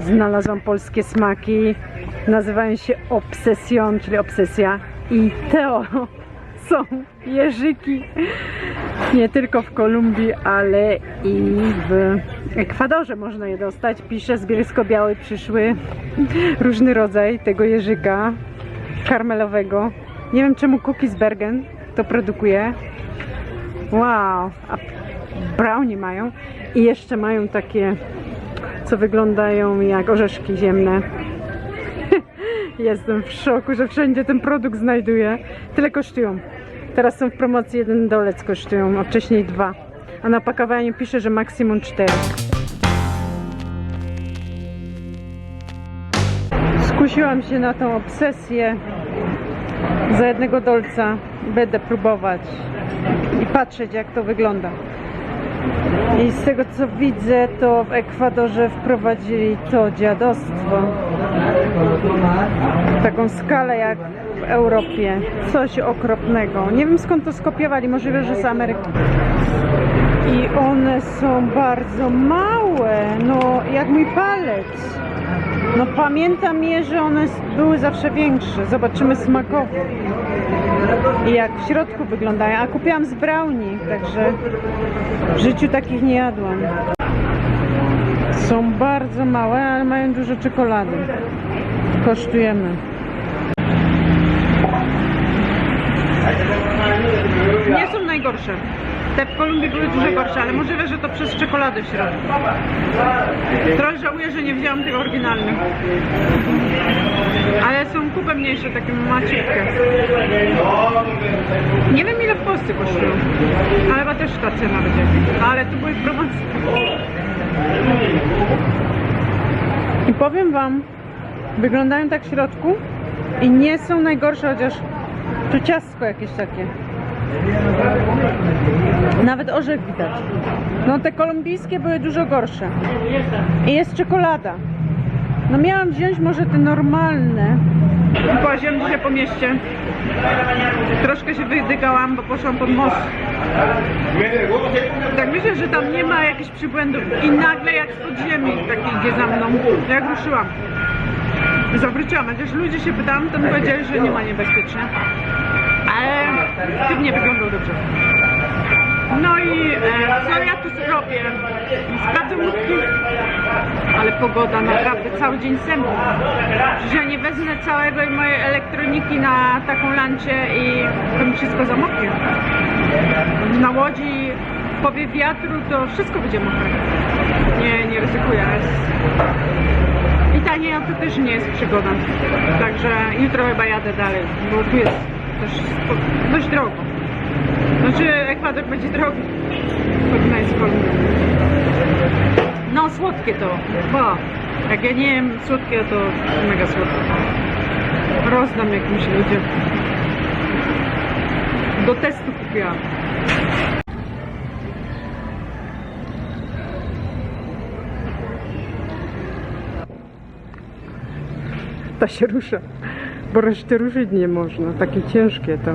znalazłam polskie smaki. Nazywają się Obsesjon, czyli obsesja. I to są jeżyki. Nie tylko w Kolumbii, ale i w Ekwadorze można je dostać. Pisze z bielsko-białej przyszły różny rodzaj tego jeżyka karmelowego. Nie wiem czemu Cookiesbergen to produkuje. Wow, a brownie mają i jeszcze mają takie, co wyglądają jak orzeszki ziemne. Jestem w szoku, że wszędzie ten produkt znajduję. Tyle kosztują. Teraz są w promocji jeden dolec kosztują, a wcześniej dwa. A na pakowaniu pisze, że maksimum cztery. Skusiłam się na tą obsesję. Za jednego dolca będę próbować i patrzeć jak to wygląda. I z tego co widzę, to w Ekwadorze wprowadzili to dziadostwo. Taką skalę jak w Europie. Coś okropnego. Nie wiem skąd to skopiowali, możliwe, że z Ameryki. I one są bardzo małe, no jak mój palec. No pamiętam je, że one były zawsze większe. Zobaczymy smakowo. I jak w środku wyglądają. A kupiłam z brownie, także w życiu takich nie jadłam. Są bardzo małe, ale mają dużo czekolady. Kosztujemy. Nie są najgorsze. Te w Kolumbii były dużo gorsze, ale możliwe, że to przez czekoladę w środku. Trochę żałuję, że nie wzięłam tych oryginalnych. Ale są kupę mniejsze, takie maciutkie. Nie wiem ile w Polsce kosztują. Ale chyba też ta cena będzie. Ale tu były w promocji. I powiem wam, wyglądają tak w środku i nie są najgorsze, chociaż tu ciastko jakieś takie. Nawet orzech widać. No te kolumbijskie były dużo gorsze. I jest czekolada. No miałam wziąć może te normalne. Połaziłam dzisiaj po mieście. Troszkę się wydygałam, bo poszłam pod most. Tak myślę, że tam nie ma jakichś przybłędów. I nagle jak z podziemi taki idzie za mną. Jak ruszyłam. Zawróciłam, chociaż ludzie się pytałam, to mi powiedzieli, że nie ma niebezpiecznie. Ale typ nie wyglądał dobrze. Co ja tu robię? Sprawdzam łódki. Ale pogoda naprawdę cały dzień mną. Że nie wezmę całego mojej elektroniki na taką lancie i to mi wszystko zamoknie. Na łodzi powie wiatru, to wszystko będzie mokre. Nie, nie ryzykuję. I tanie auto też nie jest przygoda. Także jutro chyba jadę dalej, bo tu jest też dość drogo. Znaczy Ekwador będzie drogi. Porównaj z. No słodkie to. Ba. Jak ja nie jem słodkie, to mega słodkie. Rozdam jakimś ludziom. Do testu kupiłam. Ta się rusza, bo reszty ruszyć nie można. Takie ciężkie to.